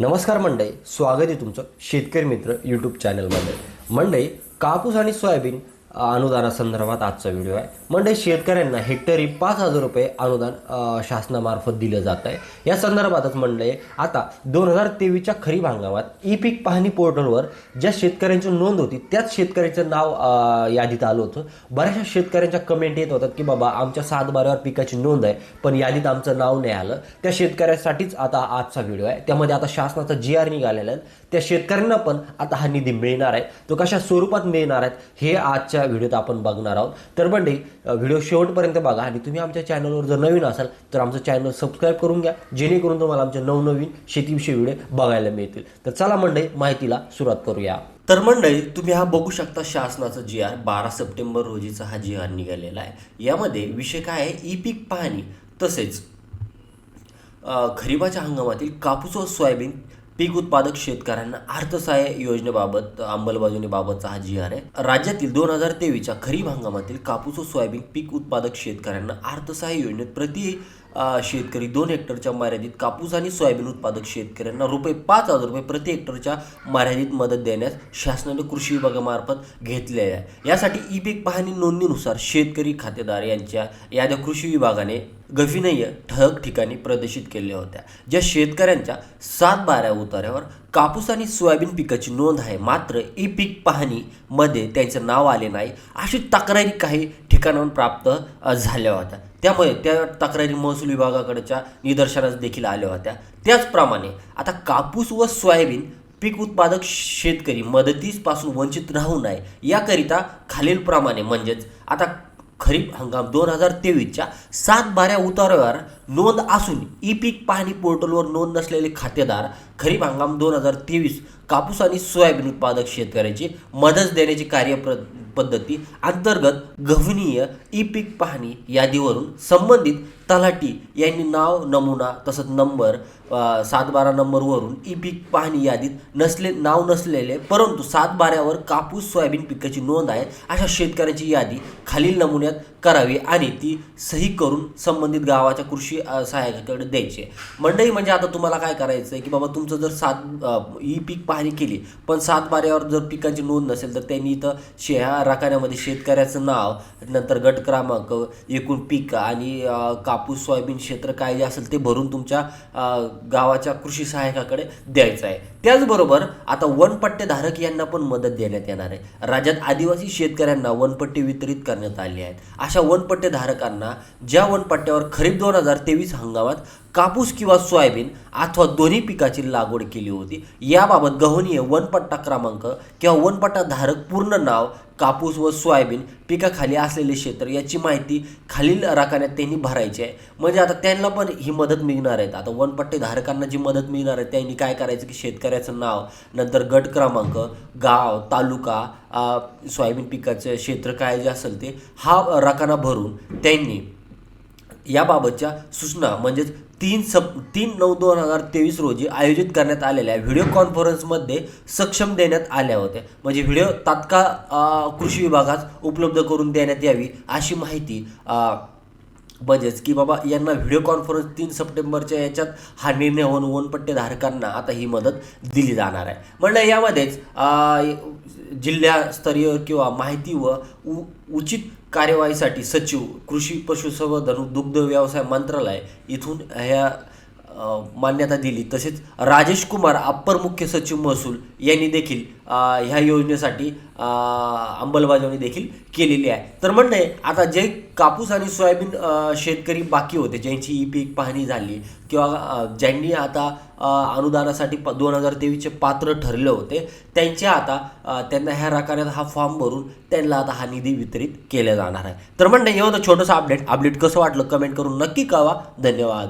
नमस्कार मंडई स्वागत आहे तुमचं शेतकरी मित्र यूट्यूब चॅनलमध्ये मंडई कापूस आणि सोयाबीन अनुदानासंदर्भात आजचा व्हिडिओ आहे. म्हणजे शेतकऱ्यांना हेक्टरी पाच हजार रुपये अनुदान शासनामार्फत दिलं जात आहे. या संदर्भातच म्हणलंय आता दोन हजार तेवीसच्या खरीप हंगामात ई पीक पाहणी पोर्टलवर ज्या शेतकऱ्यांची नोंद होती त्याच शेतकऱ्याचं नाव यादीत आलं होतं. बऱ्याचशा शेतकऱ्यांच्या कमेंट येत होतात की बाबा आमच्या सात बारावर पिकाची नोंद आहे पण यादीत आमचं नाव नाही आलं. त्या शेतकऱ्यासाठीच आता आजचा व्हिडिओ आहे. त्यामध्ये आता शासनाचा जी आर निघालेला आहे. त्या शेतकऱ्यांना पण आता हा निधी मिळणार आहे. तो कशा स्वरूपात मिळणार आहेत हे आजच्या व्हिडिओत आपण बघणार आहोत. तर बंडे व्हिडिओ शेवटपर्यंत बघा आणि तुम्ही आमच्या चॅनलवर जर नवीन असाल तर आमचं चॅनल सबस्क्राईब करून घ्या जेणेकरून तुम्हाला आमचे नवनवीन शेतीविषयी व्हिडिओ बघायला मिळतील. तर चला मंडळी माहितीला सुरुवात करूया. तर मंडळी तुम्ही हा बघू शकता शासनाचा जी आर बारा सप्टेंबर रोजीचा हा जी आर निघालेला आहे. यामध्ये विषय काय आहे? ई पीक पाहणी. तसेच खरीपाच्या हंगामातील कापूस व सोयाबीन पीक उत्पादक शेतकऱ्यांना अर्थसहाय्य योजनेबाबत अंमलबजावणीबाबतचा हा जी आर आहे. राज्यातील दोन हजार तेवीसच्या खरीप हंगामातील कापूस व सोयाबीन पीक उत्पादक शेतकऱ्यांना अर्थसहाय्य योजनेत प्रति शेतकरी दोन हेक्टरच्या मर्यादित कापूस आणि सोयाबीन उत्पादक शेतकऱ्यांना रुपये पाच हजार रुपये प्रति हेक्टरच्या मर्यादित मदत देण्यास शासनाने कृषी विभागामार्फत घेतले आहे. यासाठी ई पीक पाहणी नोंदणीनुसार शेतकरी खातेदार यांच्या याद्या कृषी विभागाने गफीनय ठळक ठिकाणी प्रदर्शित केल्या होत्या ज्या शेतकऱ्यांच्या सात बारा उतार्यावर कापूस आणि सोयाबीन पिकाची नोंद आहे. मात्र ई पीक पाहणीमध्ये त्यांचं नाव आले नाही अशी तक्रारी काही ठिकाणाहून प्राप्त झाल्या होत्या. त्यामुळे त्या तक्रारी महसूल विभागाकडच्या निदर्शनास देखील आल्या होत्या. त्याचप्रमाणे आता कापूस व सोयाबीन पीक उत्पादक शेतकरी मदतीसपासून वंचित राहू नये याकरिता खालीलप्रमाणे म्हणजेच आता खरीप हंगाम दोन हजार तेवीसच्या सात बाऱ्या उतारावर नोंद असून ई पीक पाहणी पोर्टलवर नोंद नसलेले खातेदार खरीप हंगाम दोन हजार तेवीस कापूस आणि सोयाबीन उत्पादक शेतकऱ्यांची मदत देण्याची कार्यप्र पद्धती अंतर्गत गव्हनीय ई पीक पाहणी यादीवरून संबंधित तलाठी यांनी नाव नमुना तसंच नंबर सातबारा सात बारा नंबरवरून ई पीक पाहणी यादीत नसले नाव नसलेले परंतु सात बाऱ्यावर कापूस सोयाबीन पिकाची नोंद आहे अशा शेतकऱ्यांची यादी खालील नमुन्यात करावी आणि ती सही करून संबंधित गावाच्या कृषी सहाय्यकाकडे द्यायची आहे. मंडळी म्हणजे आता तुम्हाला काय करायचं आहे की बाबा तुमचं जर सात ही ई पीक पाहणी केली पण सात बाऱ्यावर जर पिकांची नोंद नसेल तर त्यांनी इथं शे ह्या रकान्यामध्ये शेतकऱ्याचं नाव नंतर गट क्रमांक एकूण पीक आणि कापूस सोयाबीन क्षेत्र काय जे असेल ते भरून तुमच्या गावाच्या कृषी सहाय्यकाकडे द्यायचं आहे त्याचबरोबर आता वनपट्टेधारक यांना पण मदत देण्यात येणार आहे. राज्यात आदिवासी शेतकऱ्यांना वनपट्टे वितरित करण्यात आले आहेत. अशा वनपट्टेधारकांना ज्या वनपट्ट्यावर खरीप दोन हजार तेवीस हंगामात कापूस किंवा सोयाबीन अथवा दोन्ही पिकाची लागवड केली होती. याबाबत गहनीय वनपट्टा क्रमांक किंवा वनपट्टा धारक पूर्ण नाव कापूस व सोयाबीन पिकाखाली असलेले क्षेत्र याची माहिती खालील राखाण्यात त्यांनी भरायची आहे. म्हणजे आता त्यांना पण ही मदत मिळणार आहेत आता वनपट्टे धारकांना जी मदत मिळणार आहे त्यांनी काय करायचं की शेतकऱ्याचं नाव नंतर गट क्रमांक गाव तालुका सोयाबीन पिकाचं क्षेत्र काय जे असेल ते हा रकाना भरून त्यांनी याबाबतच्या सूचना म्हणजेच तीन सप तीन नऊ दोन हजार तेवीस रोजी आयोजित करण्यात आलेल्या व्हिडिओ कॉन्फरन्समध्ये सक्षम देण्यात आल्या होत्या म्हणजे व्हिडिओ तात्काळ कृषी विभागात उपलब्ध करून देण्यात यावी अशी माहिती म्हणजेच की बाबा यांना व्हिडिओ कॉन्फरन्स तीन सप्टेंबरच्या याच्यात हा निर्णय होऊन वनपट्टेधारकांना आता ही मदत दिली जाणार आहे. म्हणलं यामध्येच जिल्हास्तरीय किंवा माहिती व उ उचित कार्यवाहीसाठी सचिव कृषी पशुसंवर्धन दुग्ध व्यवसाय मंत्रालय इथून ह्या मान्यता दिली. तसेच राजेश कुमार अप्पर मुख्य सचिव महसूल यांनी देखील ह्या योजनेसाठी अंमलबजावणी देखील केलेली आहे. तर म्हणणे आता जे कापूस आणि सोयाबीन शेतकरी बाकी होते ज्यांची ई पीक पाहणी झाली किंवा ज्यांनी आता अनुदानासाठी प दोन हजार तेवीसचे पात्र ठरले होते त्यांचे आता त्यांना ह्या रकान्यात हा फॉर्म भरून त्यांना आता हा निधी वितरित केला जाणार आहे. तर म्हणणे हे होतं छोटंसं अपडेट. अपडेट कसं वाटलं कमेंट करून नक्की कळवा. धन्यवाद.